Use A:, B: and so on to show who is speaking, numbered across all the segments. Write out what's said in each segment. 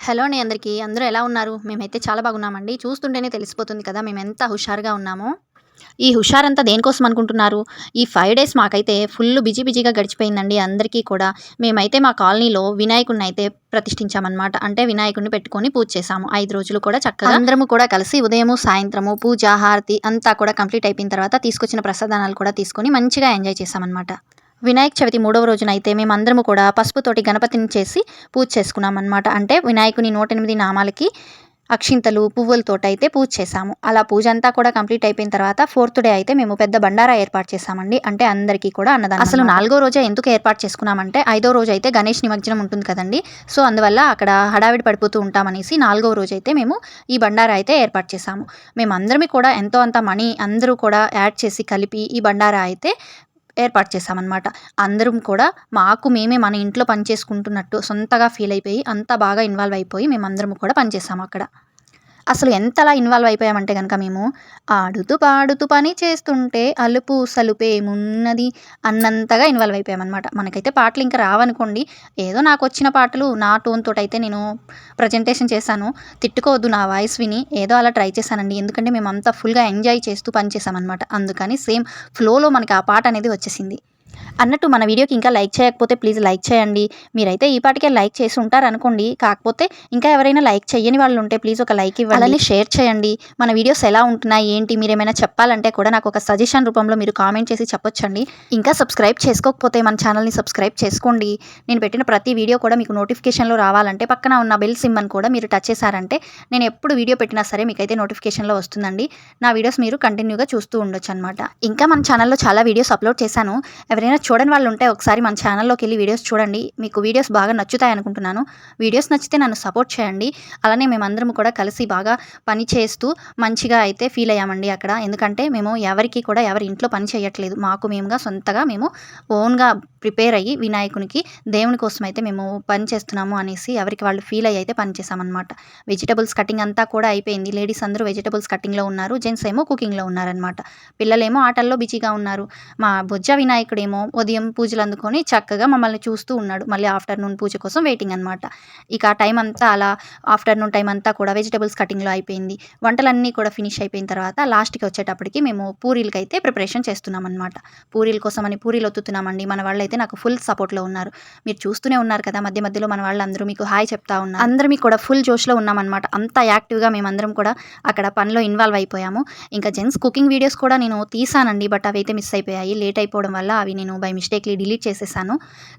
A: Hello అండి అందరికీ. అందరూ ఎలా ఉన్నారు? మేమైతే చాలా బాగున్నామండి. చూస్తుంటేనే తెలిసిపోతుంది కదా మేము ఎంత హుషారుగా ఉన్నామో. ఈ హుషారంతా దేనికోసం అనుకుంటున్నారు? ఈ ఫైవ్ డేస్ మాకైతే ఫుల్ బిజీ బిజీగా గడిచిపోయిందండి అందరికీ కూడా. మేమైతే మా కాలనీలో వినాయకుడిని అయితే ప్రతిష్ఠించామన్నమాట. అంటే వినాయకుడిని పెట్టుకొని పూజ చేసాము ఐదు రోజులు కూడా చక్కగా. అందరము కూడా కలిసి ఉదయము సాయంత్రము పూజ హారతి అంతా కూడా కంప్లీట్ అయిపోయిన తర్వాత తీసుకొచ్చిన ప్రసాదానాలు కూడా తీసుకొని మంచిగా ఎంజాయ్ చేసామన్నమాట వినాయక చవితి మూడవ రోజున అయితే మేమందరము కూడా పసుపుతోటి గణపతిని చేసి పూజ చేసుకున్నాం అనమాట అంటే వినాయకుని నూట ఎనిమిది నామాలకి అక్షింతలు పువ్వులతో అయితే పూజ చేసాము అలా పూజ అంతా కూడా కంప్లీట్ అయిపోయిన తర్వాత ఫోర్త్ డే అయితే మేము పెద్ద బండారా ఏర్పాటు చేసామండి అంటే అందరికీ కూడా అన్నదానం అసలు నాలుగో రోజే ఎందుకు ఏర్పాటు చేసుకున్నామంటే ఐదో రోజు అయితే గణేష్ నిమజ్జనం ఉంటుంది కదండి. సో అందువల్ల అక్కడ హడావిడి పడిపోతూ ఉంటామనేసి నాలుగో రోజు అయితే మేము ఈ బండారా అయితే ఏర్పాటు చేసాము మేమందరమీ కూడా ఎంతో అంత మనీ అందరూ కూడా యాడ్ చేసి కలిపి ఈ బండారా అయితే ఏర్పాటు చేశామన్నమాట. అందరం కూడా మాకు మేమే మన ఇంట్లో పని చేసుకుంటున్నట్టు సొంతగా ఫీల్ అయిపోయి అంతా బాగా ఇన్వాల్వ్ అయిపోయి మేమందరం కూడా పనిచేసాము అక్కడ. అసలు ఎంతలా ఇన్వాల్వ్ అయిపోయామంటే కనుక మేము ఆడుతూ పాడుతూ పని చేస్తుంటే అలుపు సలుపేమున్నది అన్నంతగా ఇన్వాల్వ్ అయిపోయామన్నమాట. మనకైతే పాటలు ఇంకా రావనుకోండి ఏదో నాకు వచ్చిన పాటలు నా టోన్ అయితే నేను ప్రజెంటేషన్ చేశాను. తిట్టుకోవద్దు నా వాయిస్ విని ఏదో అలా ట్రై చేశానండి. ఎందుకంటే మేము అంతా ఫుల్గా ఎంజాయ్ చేస్తూ పనిచేసామన్నమాట అందుకని సేమ్ ఫ్లోలో మనకి ఆ పాట అనేది వచ్చేసింది. అన్నట్టు మన వీడియోకి ఇంకా లైక్ చేయకపోతే ప్లీజ్ లైక్ చేయండి. మీరైతే ఈ పాటికే లైక్ చేసి ఉంటారు అనుకోండి కాకపోతే ఇంకా ఎవరైనా లైక్ చేయని వాళ్ళు ఉంటే ప్లీజ్ ఒక లైక్ ఇవ్వండి. అలానే షేర్ చేయండి. మన వీడియోస్ ఎలా ఉంటున్నాయి ఏంటి మీరు ఏమైనా చెప్పాలంటే కూడా నాకు ఒక సజెషన్ రూపంలో మీరు కామెంట్ చేసి చెప్పొచ్చండి. ఇంకా సబ్స్క్రైబ్ చేసుకోకపోతే మన ఛానల్ని సబ్స్క్రైబ్ చేసుకోండి. నేను పెట్టిన ప్రతి వీడియో కూడా మీకు నోటిఫికేషన్లో రావాలంటే పక్కన ఉన్న బెల్ సిమ్మన్ కూడా మీరు టచ్ చేశారంటే నేను ఎప్పుడు వీడియో పెట్టినా సరే మీకైతే నోటిఫికేషన్లో వస్తుందండి. నా వీడియోస్ మీరు కంటిన్యూగా చూస్తూ ఉండొచ్చు అనమాట ఇంకా మన ఛానల్లో చాలా వీడియోస్ అప్లోడ్ చేశాను. ఎవరైనా చూడని వాళ్ళు ఉంటే ఒకసారి మన ఛానల్లోకి వెళ్ళి వీడియోస్ చూడండి. మీకు వీడియోస్ బాగా నచ్చుతాయి అనుకుంటున్నాను. వీడియోస్ నచ్చితే నన్ను సపోర్ట్ చేయండి. అలానే మేమందరం కూడా కలిసి బాగా పని చేస్తూ మంచిగా అయితే ఫీల్ అయ్యామండి అక్కడ. ఎందుకంటే మేము ఎవరికి కూడా ఎవరి ఇంట్లో పని చేయట్లేదు. మాకు మేముగా సొంతగా మేము ఓన్గా ప్రిపేర్ అయ్యి వినాయకునికి దేవుని కోసం అయితే మేము పని చేస్తున్నాము అనేసి ఎవరికి వాళ్ళు ఫీల్ అయ్యి అయితే పని చేసామన్నమాట వెజిటబుల్స్ కటింగ్ అంతా కూడా అయిపోయింది. లేడీస్ అందరూ వెజిటబుల్స్ కటింగ్లో ఉన్నారు. జెంట్స్ ఏమో కుకింగ్లో ఉన్నారనమాట పిల్లలేమో ఆటల్లో బిజీగా ఉన్నారు. మా బొజ్జ వినాయకుడేమో ఉదయం పూజలు అందుకొని చక్కగా మమ్మల్ని చూస్తూ ఉన్నాడు. మళ్ళీ ఆఫ్టర్నూన్ పూజ కోసం వెయిటింగ్ అనమాట ఇక ఆ టైం అంతా అలా ఆఫ్టర్నూన్ టైం అంతా కూడా వెజిటబుల్స్ కటింగ్లో అయిపోయింది. వంటలన్నీ కూడా ఫినిష్ అయిపోయిన తర్వాత లాస్ట్కి వచ్చేటప్పటికి మేము పూరీలకి అయితే ప్రిపరేషన్ చేస్తున్నాం అనమాట పూరీల కోసం అని పూరీలు ఒత్తుతున్నామండి. మన వాళ్ళు అయితే నాకు ఫుల్ సపోర్ట్లో ఉన్నారు. మీరు చూస్తూనే ఉన్నారు కదా మధ్య మధ్యలో మన వాళ్ళందరూ మీకు హాయ్ చెప్తా ఉన్నారు. అందరం కూడా ఫుల్ జోష్లో ఉన్నామన్నమాట. అంత యాక్టివ్గా మేమందరం కూడా అక్కడ పనిలో ఇన్వాల్వ్ అయిపోయాము. ఇంకా జెంట్స్ కుకింగ్ వీడియోస్ కూడా నేను తీసానండి బట్ అవి అయితే మిస్ అయిపోయాయి. లేట్ అయిపోవడం వల్ల అవి నేను బై మిస్టేక్లీ డిలీట్ చేసేసాను.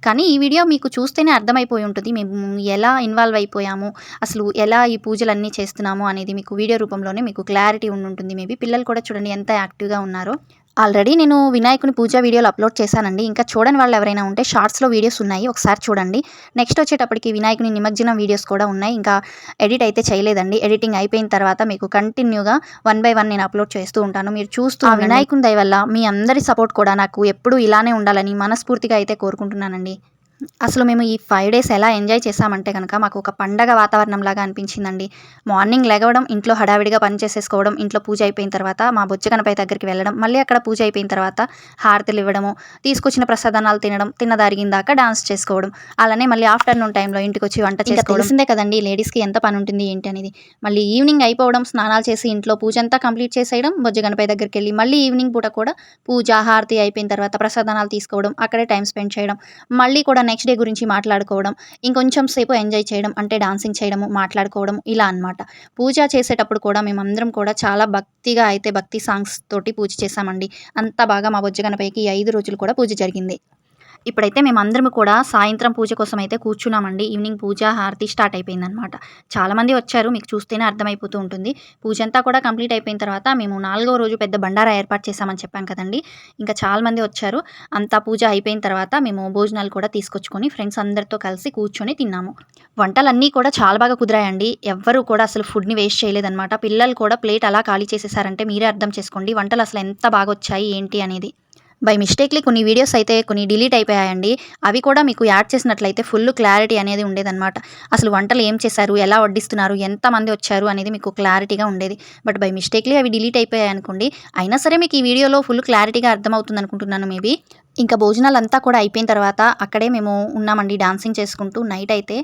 A: కానీ ఈ వీడియో మీకు చూస్తేనే అర్థమైపోయి ఉంటుంది మేము ఎలా ఇన్వాల్వ్ అయిపోయాము అసలు ఎలా ఈ పూజలన్నీ చేస్తున్నాము అనేది మీకు వీడియో రూపంలోనే మీకు క్లారిటీ ఉండి ఉంటుంది మేబీ పిల్లలు కూడా చూడండి ఎంత యాక్టివ్గా ఉన్నారో. ఆల్రెడీ నేను వినాయకుని పూజ వీడియోలు అప్లోడ్ చేశానండి. ఇంకా చూడని వాళ్ళు ఎవరైనా ఉంటే షార్ట్స్లో వీడియోస్ ఉన్నాయి. ఒకసారి చూడండి. నెక్స్ట్ వచ్చేటప్పటికి వినాయకుని నిమజ్జనం వీడియోస్ కూడా ఉన్నాయి. ఇంకా ఎడిట్ అయితే చేయలేదండి. ఎడిటింగ్ అయిపోయిన తర్వాత మీకు కంటిన్యూగా వన్ బై వన్ నేను అప్లోడ్ చేస్తూ ఉంటాను. మీరు చూస్తూ వినాయకుని దయ వల్ల మీ అందరి సపోర్ట్ కూడా నాకు ఎప్పుడూ ఇలానే ఉండాలని మనస్ఫూర్తిగా అయితే కోరుకుంటున్నానండి. అసలు మేము ఈ ఫైవ్ డేస్ ఎలా ఎంజాయ్ చేసామంటే కనుక మాకు ఒక పండగ వాతావరణం లాగా అనిపించిందండి. మార్నింగ్ లెగవడం ఇంట్లో హడావిడిగా పని చేసేసుకోవడం ఇంట్లో పూజ అయిపోయిన తర్వాత మా బొజ్జ గణపతి దగ్గరికి వెళ్ళడం మళ్ళీ అక్కడ పూజ అయిపోయిన తర్వాత హారతులు ఇవ్వడము తీసుకొచ్చిన ప్రసాదనాలు తినడం తిన్న దాకా డాన్స్ చేసుకోవడం అలానే మళ్ళీ ఆఫ్టర్నూన్ టైంలో ఇంటికి వచ్చి వంట చేసుకోవడం. తెలిసిందే కదండి లేడీస్కి ఎంత పని ఉంటుంది ఏంటి అనేది. మళ్ళీ ఈవినింగ్ అయిపోవడం స్నానాలు చేసి ఇంట్లో పూజ అంతా కంప్లీట్ చేసేయడం బొజ్జ గణపతి దగ్గరికి వెళ్ళి మళ్ళీ ఈవినింగ్ పూట కూడా పూజ హారతి అయిపోయిన తర్వాత ప్రసాదనాలు తీసుకోవడం అక్కడే టైం స్పెండ్ చేయడం మళ్ళీ కూడా నెక్స్ట్ డే గురించి మాట్లాడుకోవడం ఇంకొంచెం సేపు ఎంజాయ్ చేయడం అంటే డాన్సింగ్ చేయడము మాట్లాడుకోవడం ఇలా అనమాట పూజ చేసేటప్పుడు కూడా మేమందరం కూడా చాలా భక్తిగా అయితే భక్తి సాంగ్స్ తోటి పూజ చేసామండి అంత బాగా మా బొజ్జ పైకి ఐదు రోజులు కూడా పూజ జరిగింది. ఇప్పుడైతే మేమందరం కూడా సాయంత్రం పూజ కోసం అయితే కూర్చున్నామండి. ఈవినింగ్ పూజ హారతి స్టార్ట్ అయిపోయిందనమాట చాలామంది వచ్చారు మీకు చూస్తేనే అర్థమైపోతూ ఉంటుంది. పూజ అంతా కూడా కంప్లీట్ అయిపోయిన తర్వాత మేము నాలుగో రోజు పెద్ద బండారా ఏర్పాటు చేశామని చెప్పాం కదండి. ఇంకా చాలామంది వచ్చారు. అంతా పూజ అయిపోయిన తర్వాత మేము భోజనాలు కూడా తీసుకొచ్చుకొని ఫ్రెండ్స్ అందరితో కలిసి కూర్చొని తిన్నాము. వంటలన్నీ కూడా చాలా బాగా కుదిరాయండి. ఎవ్వరూ కూడా అసలు ఫుడ్ని వేస్ట్ చేయలేదన్నమాట. పిల్లలు కూడా ప్లేట్ అలా ఖాళీ చేసేసారంటే మీరే అర్థం చేసుకోండి. వంటలు అసలు ఎంత బాగా వచ్చాయి ఏంటి అనేది. బై మిస్టేక్లీ కొన్ని వీడియోస్ అయితే కొన్ని డిలీట్ అయిపోయాయండి. అవి కూడా మీకు యాడ్ చేసినట్లయితే ఫుల్ క్లారిటీ అనేది ఉండేదన్నమాట. అసలు వంటలు ఏం చేశారు? ఎలా వడ్డిస్తున్నారు? ఎంతమంది వచ్చారు? అనేది మీకు క్లారిటీగా ఉండేది. బట్ బై మిస్టేక్లీ అవి డిలీట్ అయిపోయాయి అనుకోండి అయినా సరే మీకు ఈ వీడియోలో ఫుల్ క్లారిటీగా అర్థమవుతుంది అనుకుంటున్నాను మేబీ ఇంకా భోజనాలు అంతా కూడా అయిపోయిన తర్వాత అక్కడే మేము ఉన్నామండి డాన్సింగ్ చేసుకుంటూ. నైట్ అయితే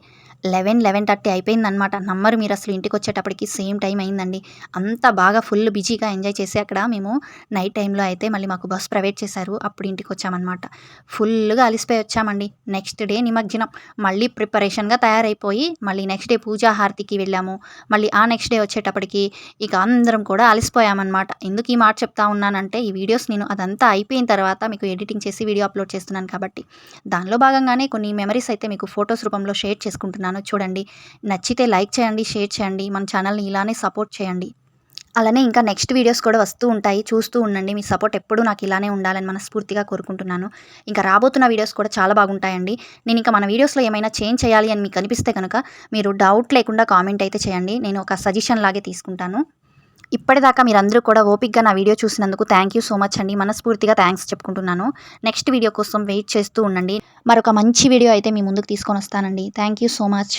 A: లెవెన్ లెవెన్ థర్టీ అయిపోయిందనమాట నమ్మరు మీరు అసలు ఇంటికి వచ్చేటప్పటికి సేమ్ టైం అయిందండి. అంత బాగా ఫుల్ బిజీగా ఎంజాయ్ చేసి అక్కడ మేము నైట్ టైంలో అయితే మళ్ళీ మాకు బస్ ప్రైవేట్ చేశారు. అప్పుడు ఇంటికి వచ్చామన్నమాట. ఫుల్గా అలిసిపోయి వచ్చామండి. నెక్స్ట్ డే నిమజ్జనం. మళ్ళీ ప్రిపరేషన్గా తయారైపోయి మళ్ళీ నెక్స్ట్ డే పూజా హారతికి వెళ్ళాము. మళ్ళీ ఆ నెక్స్ట్ డే వచ్చేటప్పటికి ఇక అందరం కూడా అలసిపోయామన్నమాట. ఎందుకు ఈ మాట చెప్తా ఉన్నానంటే ఈ వీడియోస్ నేను అదంతా అయిపోయిన తర్వాత మీకు ఎడిటింగ్ చేసి వీడియో అప్లోడ్ చేస్తున్నాను కాబట్టి. దానిలో భాగంగానే కొన్ని మెమరీస్ అయితే మీకు ఫొటోస్ రూపంలో షేర్ చేసుకుంటున్నాను. చూడండి. నచ్చితే లైక్ చేయండి షేర్ చేయండి. మన ఛానల్ని ఇలానే సపోర్ట్ చేయండి. అలానే ఇంకా నెక్స్ట్ వీడియోస్ కూడా వస్తూ ఉంటాయి. చూస్తూ ఉండండి. మీ సపోర్ట్ ఎప్పుడూ నాకు ఇలానే ఉండాలని మనస్ఫూర్తిగా కోరుకుంటున్నాను. ఇంకా రాబోతున్న వీడియోస్ కూడా చాలా బాగుంటాయండి. నేను ఇంకా మన వీడియోస్లో ఏమైనా చేంజ్ చేయాలి అని మీకు అనిపిస్తే కనుక మీరు డౌట్ లేకుండా కామెంట్ అయితే చేయండి. నేను ఒక సజెషన్ లాగే తీసుకుంటాను. ఇప్పటిదాకా మీరందరూ కూడా ఓపిక్గా నా వీడియో చూసినందుకు థ్యాంక్ యూ సో మచ్ అండి. మనస్ఫూర్తిగా థ్యాంక్స్ చెప్పుకుంటున్నాను. నెక్స్ట్ వీడియో కోసం వెయిట్ చేస్తూ ఉండండి. మరొక మంచి వీడియో అయితే మీ ముందుకు తీసుకొని వస్తానండి. Thank you so much